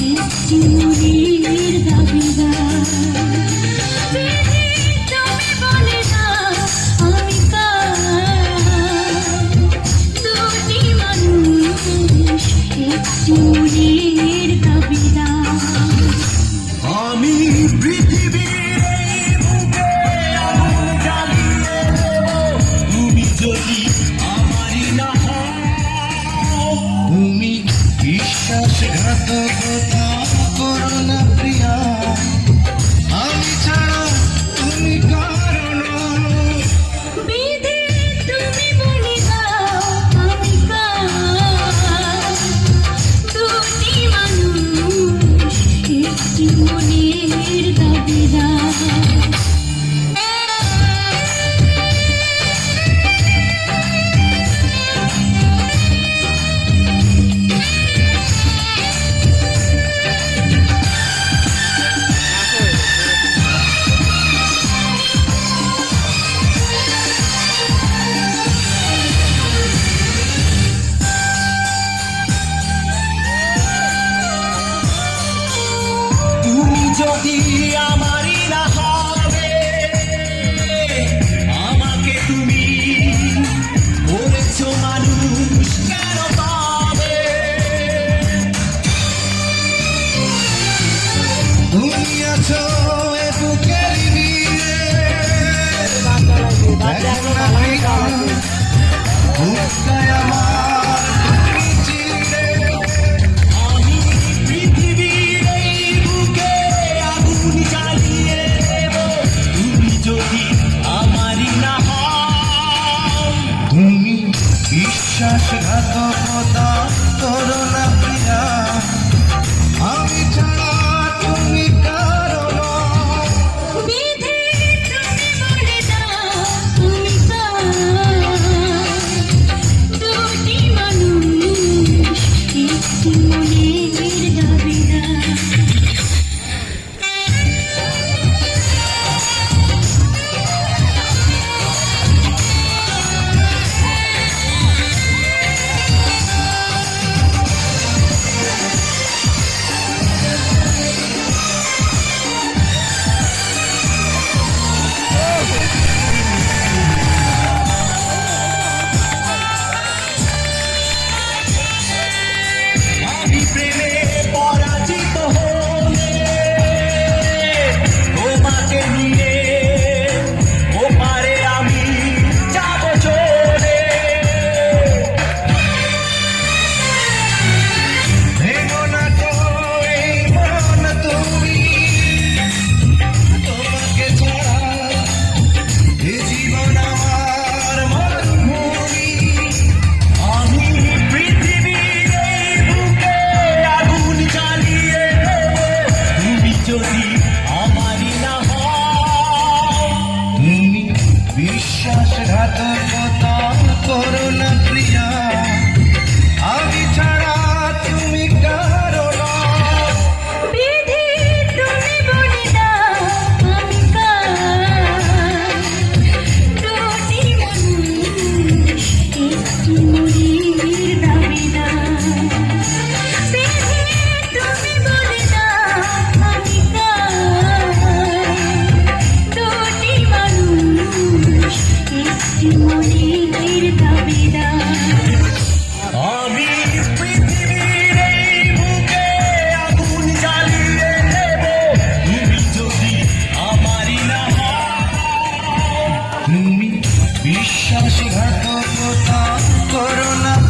It's you. Thank you. যদি আমারই না হবে আমাকে তুমি বলেছ মানুষ কেন পাবে? তুমি আছো বুকের বিশ্বাসঘাতক শ্বাসঘাতকতা করোনা